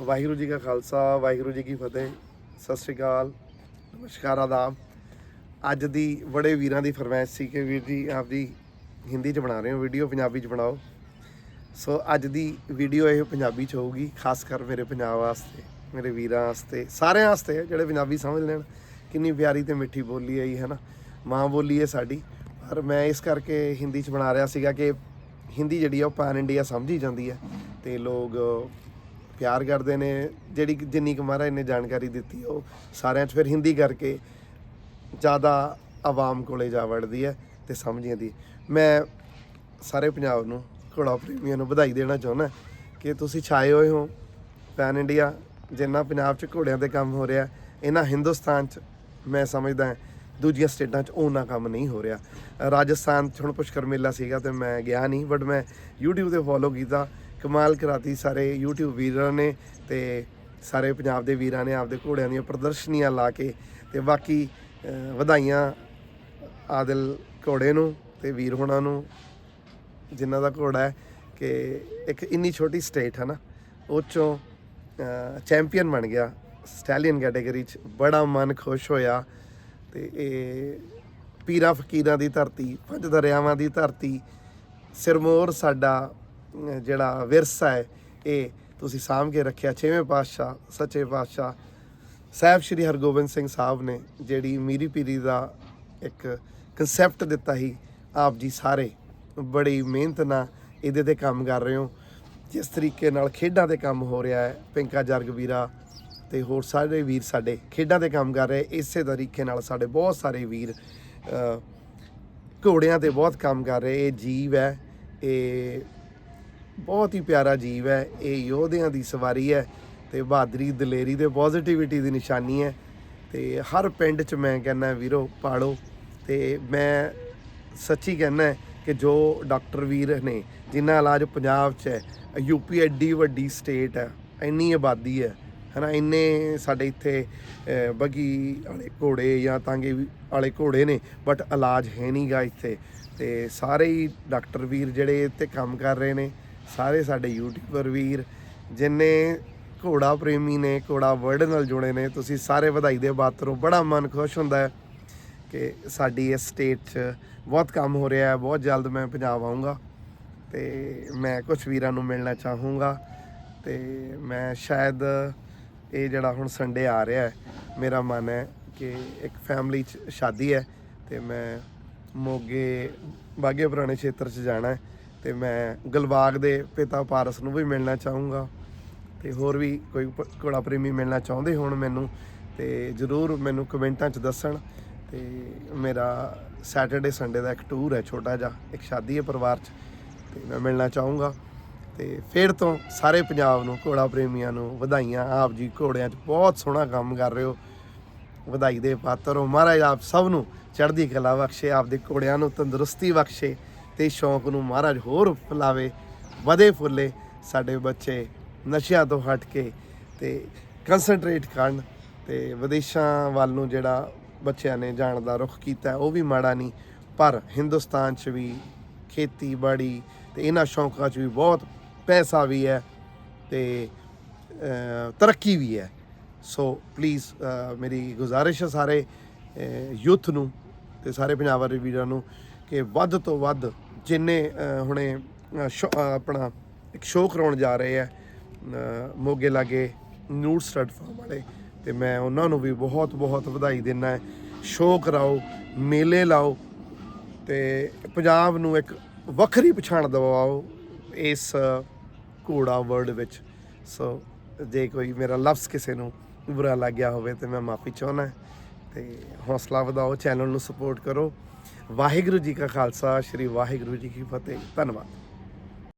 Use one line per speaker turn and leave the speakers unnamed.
ਵਾਹਿਗੁਰੂ ਜੀ ਕਾ ਖਾਲਸਾ, ਵਾਹਿਗੁਰੂ ਜੀ ਕੀ ਫਤਿਹ, ਸਤਿ ਸ਼੍ਰੀ ਅਕਾਲ, ਨਮਸਕਾਰ, ਆਦਾਬ। ਅੱਜ ਦੀ ਬੜੇ ਵੀਰਾਂ ਦੀ ਫਰਮਾਇਸ਼ ਸੀ ਕਿ ਵੀਰ ਜੀ ਆਪਦੀ ਹਿੰਦੀ ਚ ਬਣਾ ਰਹੇ ਹੋ, ਵੀਡੀਓ ਪੰਜਾਬੀ ਚ ਬਣਾਓ। ਸੋ ਅੱਜ ਦੀ ਵੀਡੀਓ ਇਹ ਪੰਜਾਬੀ ਚ ਹੋਊਗੀ, ਖਾਸ ਕਰ ਮੇਰੇ ਪੰਜਾਬ ਵਾਸਤੇ, ਮੇਰੇ ਵੀਰਾਂ ਵਾਸਤੇ, ਸਾਰਿਆਂ ਵਾਸਤੇ ਜਿਹੜੇ ਪੰਜਾਬੀ ਸਮਝ ਲੈਣ ਕਿੰਨੀ ਪਿਆਰੀ ਤੇ ਮਿੱਠੀ ਬੋਲੀ ਹੈ ਇਹ ਹੈ ਨਾ? ਮਾਂ ਬੋਲੀ ਹੈ ਸਾਡੀ। ਪਰ ਮੈਂ ਇਸ ਕਰਕੇ ਹਿੰਦੀ ਚ ਬਣਾ ਰਿਹਾ ਸੀਗਾ ਕਿ ਹਿੰਦੀ ਜਿਹੜੀ ਆ ਉਹ ਪਾਨ ਇੰਡੀਆ ਸਮਝੀ ਜਾਂਦੀ ਹੈ ਤੇ ਲੋਕ ਪਿਆਰ ਕਰਦੇ ਨੇ, ਜਿਹੜੀ ਜਿੰਨੀ ਕੁ ਮਹਾਰਾਜ ਨੇ ਜਾਣਕਾਰੀ ਦਿੱਤੀ, ਉਹ ਸਾਰਿਆਂ 'ਚ ਫਿਰ ਹਿੰਦੀ ਕਰਕੇ ਜ਼ਿਆਦਾ ਆਵਾਮ ਕੋਲੇ ਜਾ ਵੜਦੀ ਹੈ ਤੇ ਸਮਝ ਜਾਂਦੀ ਮੈਂ ਸਾਰੇ ਪੰਜਾਬ ਨੂੰ, ਘੋੜਾ ਪ੍ਰੇਮੀਆਂ ਨੂੰ ਵਧਾਈ ਦੇਣਾ ਚਾਹੁੰਦਾ ਕਿ ਤੁਸੀਂ ਛਾਏ ਹੋਏ ਹੋ, ਪੈਨ ਇੰਡੀਆ, ਜਿੰਨਾ ਪੰਜਾਬ 'ਚ ਘੋੜਿਆਂ 'ਤੇ ਕੰਮ ਹੋ ਰਿਹਾ, ਇਹਨਾਂ ਹਿੰਦੁਸਤਾਨ 'ਚ ਮੈਂ ਸਮਝਦਾ ਦੂਜੀਆਂ ਸਟੇਟਾਂ 'ਚ ਉਹਨਾਂ ਕੰਮ ਨਹੀਂ ਹੋ ਰਿਹਾ। ਰਾਜਸਥਾਨ 'ਚ ਹੁਣ ਪੁਸ਼ਕਰ ਮੇਲਾ ਸੀਗਾ ਤੇ ਮੈਂ ਗਿਆ ਨਹੀਂ ਬਟ ਮੈਂ YouTube ਤੇ ਫੋਲੋ ਕੀਤਾ। ਕਮਾਲ ਕਰਾਤੀ ਸਾਰੇ YouTube ਵੀਰਾਂ ਨੇ ਤੇ ਸਾਰੇ ਪੰਜਾਬ ਦੇ ਵੀਰਾਂ ਨੇ ਆਪਦੇ ਘੋੜਿਆਂ ਦੀਆਂ ਪ੍ਰਦਰਸ਼ਨੀਆਂ ਲਾ ਕੇ ਤੇ ਬਾਕੀ ਵਧਾਈਆਂ ਆਦਿਲ ਘੋੜੇ ਨੂੰ ਤੇ ਵੀਰ ਹੋਣਾ ਨੂੰ, ਜਿਨ੍ਹਾਂ ਦਾ ਘੋੜਾ ਹੈ ਕਿ ਇੱਕ ਇੰਨੀ ਛੋਟੀ ਸਟੇਟ ਹੈ ਨਾ ਉਹ ਚੋਂ ਚੈਂਪੀਅਨ ਬਣ ਗਿਆ ਸਟੈਲੀਅਨ ਕੈਟਾਗਰੀ ਚ ਬੜਾ ਮਨ ਖੁਸ਼ ਹੋਇਆ ਤੇ ਇਹ ਪੀਰਾਂ ਫਕੀਰਾਂ ਦੀ ਧਰਤੀ, ਪੰਜ ਦਰਿਆਵਾਂ ਦੀ ਧਰਤੀ, ਸਿਰਮੌਰ ਸਾਡਾ ਜਿਹੜਾ ਵਿਰਸਾ ਹੈ, ਇਹ ਤੁਸੀਂ ਸਾਂਭ ਕੇ ਰੱਖਿਆ। ਛੇਵੇਂ ਪਾਤਸ਼ਾਹ, ਸੱਚੇ ਪਾਤਸ਼ਾਹ ਸਾਹਿਬ ਸ੍ਰੀ ਹਰਗੋਬਿੰਦ ਸਿੰਘ ਸਾਹਿਬ ਨੇ ਜਿਹੜੀ ਮੀਰੀ ਪੀਰੀ ਦਾ ਇੱਕ ਕਨਸੈਪਟ ਦਿੱਤਾ ਸੀ, ਆਪ ਜੀ ਸਾਰੇ ਬੜੀ ਮਿਹਨਤ ਨਾਲ ਇਹਦੇ ਤੇ ਕੰਮ ਕਰ ਰਹੇ ਹੋ। ਜਿਸ ਤਰੀਕੇ ਨਾਲ ਖੇਡਾਂ ਤੇ ਕੰਮ ਹੋ ਰਿਹਾ ਹੈ, ਪਿੰਕਾ ਜਰਗ ਵੀਰਾ ਤੇ ਹੋਰ ਸਾਰੇ ਵੀਰ ਸਾਡੇ ਖੇਡਾਂ ਤੇ ਕੰਮ ਕਰ ਰਹੇ, ਇਸੇ ਤਰੀਕੇ ਨਾਲ ਸਾਡੇ ਬਹੁਤ ਸਾਰੇ ਵੀਰ ਘੋੜਿਆਂ ਤੇ ਬਹੁਤ ਕੰਮ ਕਰ ਰਹੇ। ਇਹ ਜੀਵ ਹੈ, ਇਹ ਬਹੁਤ ਹੀ ਪਿਆਰਾ ਜੀਵ ਹੈ, ਇਹ ਯੋਧਿਆਂ ਦੀ ਸਵਾਰੀ ਹੈ ਤੇ ਬਹਾਦਰੀ ਦਲੇਰੀ ਤੇ ਪੋਜ਼ਿਟਿਵਿਟੀ ਦੀ ਨਿਸ਼ਾਨੀ ਹੈ ਤੇ ਹਰ ਪਿੰਡ 'ਚ ਮੈਂ ਕਹਿੰਦਾ ਵੀਰੋ, ਪਾਲੋ ਤੇ ਮੈਂ ਸੱਚੀ ਕਹਿੰਦਾ ਕਿ ਜੋ ਡਾਕਟਰ ਵੀਰ ਨੇ ਜਿਨ੍ਹਾਂ ਇਲਾਜ ਪੰਜਾਬ 'ਚ ਹੈ ਯੂਪੀ ਐਡੀ ਵੱਡੀ ਸਟੇਟ ਹੈ, ਇੰਨੀ ਆਬਾਦੀ ਹੈ, ਹਨਾ, ਇੰਨੇ ਸਾਡੇ ਇੱਥੇ ਬਗੀ ਵਾਲੇ ਘੋੜੇ ਜਾਂ ਤਾਂਗੇ ਵੀ- ਵਾਲੇ ਘੋੜੇ ਨੇ ਬਟ ਇਲਾਜ ਹੈ ਨਹੀਂਗਾ ਇੱਥੇ ਤੇ ਸਾਰੇ ਹੀ ਡਾਕਟਰ ਵੀਰ ਜਿਹੜੇ ਇੱਥੇ ਕੰਮ ਕਰ ਰਹੇ ਨੇ ਸਾਰੇ ਸਾਡੇ ਯੂਟਿਊਬਰ ਵੀਰ, ਜਿੰਨੇ ਘੋੜਾ ਪ੍ਰੇਮੀ ਨੇ, ਘੋੜਾ ਵਰਲਡ ਨਾਲ ਜੁੜੇ ਨੇ, ਤੁਸੀਂ ਸਾਰੇ ਵਧਾਈ ਦੇ ਪਾਤਰ ਹੋ ਬੜਾ ਮਨ ਖੁਸ਼ ਹੁੰਦਾ ਹੈ ਕਿ ਸਾਡੀ ਇਸ ਸਟੇਟ 'ਚ ਬਹੁਤ ਕੰਮ ਹੋ ਰਿਹਾ ਹੈ, ਬਹੁਤ ਜਲਦ ਮੈਂ ਪੰਜਾਬ ਆਉਂਗਾ ਤੇ ਮੈਂ ਕੁਝ ਵੀਰਾਂ ਨੂੰ ਮਿਲਣਾ ਚਾਹੂੰਗਾ ਤੇ ਮੈਂ ਸ਼ਾਇਦ ਇਹ ਜਿਹੜਾ ਹੁਣ ਸੰਡੇ ਆ ਰਿਹਾ ਹੈ, ਮੇਰਾ ਮਨ ਹੈ ਕਿ ਇੱਕ ਫੈਮਿਲੀ 'ਚ ਸ਼ਾਦੀ ਹੈ ਤੇ ਮੈਂ ਮੋਗੇ, ਬਾਗੇ ਪੁਰਾਣੇ ਖੇਤਰ 'ਚ ਜਾਣਾ ਹੈ। ਤੇ ਮੈਂ ਗਲਬਾਗ ਦੇ ਪਿਤਾ ਪਾਰਸ ਨੂੰ ਵੀ ਮਿਲਣਾ ਚਾਹੂੰਗਾ। ਤੇ ਹੋਰ ਵੀ ਕੋਈ ਘੋੜਾ ਪ੍ਰੇਮੀ ਮਿਲਣਾ ਚਾਹੁੰਦੇ ਹੋਣ ਮੈਨੂੰ, ਤੇ ਜਰੂਰ ਮੈਨੂੰ ਕਮੈਂਟਾਂ 'ਚ ਦੱਸਣ। ਤੇ ਮੇਰਾ ਸੈਟਰਡੇ ਸੰਡੇ ਦਾ ਇੱਕ ਟੂਰ ਹੈ ਛੋਟਾ ਜਿਹਾ, ਇੱਕ ਸ਼ਾਦੀ ਹੈ ਪਰਿਵਾਰ 'ਚ, ਤੇ ਮੈਂ ਮਿਲਣਾ ਚਾਹੂੰਗਾ। ਤੇ ਫਿਰ ਤੋਂ ਸਾਰੇ ਪੰਜਾਬ ਨੂੰ, ਘੋੜਾ ਪ੍ਰੇਮੀਆਂ ਨੂੰ ਵਧਾਈਆਂ। ਆਪ ਜੀ ਘੋੜਿਆਂ 'ਚ ਬਹੁਤ ਸੋਹਣਾ ਕੰਮ ਕਰ ਰਹੇ ਹੋ। ਵਧਾਈ ਦੇ ਪਾਤਰ ਹੋ। ਮਹਾਰਾਜ ਆਪ ਸਭ ਨੂੰ ਚੜ੍ਹਦੀ ਕਲਾ ਬਖਸ਼ੇ, ਆਪਦੇ ਘੋੜਿਆਂ ਨੂੰ ਤੰਦਰੁਸਤੀ ਬਖਸ਼ੇ। ਤੇ ਸ਼ੌਂਕ ਨੂੰ ਮਹਾਰਾਜ ਹੋਰ ਫੁਲਾਵੇ, ਵਧੇ ਫੁੱਲੇ ਸਾਡੇ ਬੱਚੇ ਨਸ਼ਿਆਂ ਤੋਂ ਹਟ ਕੇ ਤੇ ਕਨਸੈਂਟਰੇਟ ਕਰਨ ਤੇ ਵਿਦੇਸ਼ਾਂ ਵੱਲ ਨੂੰ ਜਿਹੜਾ ਬੱਚਿਆਂ ਨੇ ਜਾਣ ਦਾ ਰੁਖ ਕੀਤਾ ਉਹ ਵੀ ਮਾੜਾ ਨਹੀਂ। ਪਰ ਹਿੰਦੁਸਤਾਨ 'ਚ ਵੀ ਖੇਤੀਬਾੜੀ ਤੇ ਇਹਨਾਂ ਸ਼ੌਂਕਾਂ 'ਚ ਵੀ ਬਹੁਤ ਪੈਸਾ ਵੀ ਹੈ ਤੇ ਤਰੱਕੀ ਵੀ ਹੈ। ਸੋ ਪਲੀਜ਼ ਮੇਰੀ ਗੁਜ਼ਾਰਿਸ਼ ਹੈ ਸਾਰੇ ਯੂਥ ਨੂੰ ਤੇ ਸਾਰੇ ਪੰਜਾਬ ਵਾਲੇ ਵੀਰਾਂ ਨੂੰ ਕਿ ਵੱਧ ਤੋਂ ਵੱਧ ਜਿੰਨੇ ਹੁਣੇ ਸ਼ੋ- ਆਪਣਾ ਇੱਕ ਸ਼ੋਅ ਕਰਾਉਣ ਜਾ ਰਹੇ ਆ ਮੋਗੇ ਲਾਗੇ ਨੂਡ ਸਟੱਡ ਫਾਰਮ ਵਾਲੇ, ਤੇ ਮੈਂ ਉਹਨਾਂ ਨੂੰ ਵੀ ਬਹੁਤ ਬਹੁਤ ਵਧਾਈ ਦਿੰਦਾ ਸ਼ੋਅ ਕਰਾਓ, ਮੇਲੇ ਲਾਓ, ਤੇ ਪੰਜਾਬ ਨੂੰ ਇੱਕ ਵੱਖਰੀ ਪਛਾਣ ਦਿਵਾਓ ਇਸ ਘੋੜਾ ਵਰਲਡ ਵਿੱਚ। ਸੋ ਜੇ ਕੋਈ ਮੇਰਾ ਲਫ਼ਜ਼ ਕਿਸੇ ਨੂੰ ਬੁਰਾ ਲੱਗਿਆ ਹੋਵੇ, ਤੇ ਮੈਂ ਮਾਫੀ ਚਾਹੁੰਦਾ, ਤੇ ਹੌਸਲਾ ਵਧਾਓ, ਚੈਨਲ ਨੂੰ ਸਪੋਰਟ ਕਰੋ। ਵਾਹਿਗੁਰੂ ਜੀ ਕਾ ਖਾਲਸਾ ਸ੍ਰੀ ਵਾਹਿਗੁਰੂ ਜੀ ਕੀ ਫਤਿਹ। ਧੰਨਵਾਦ।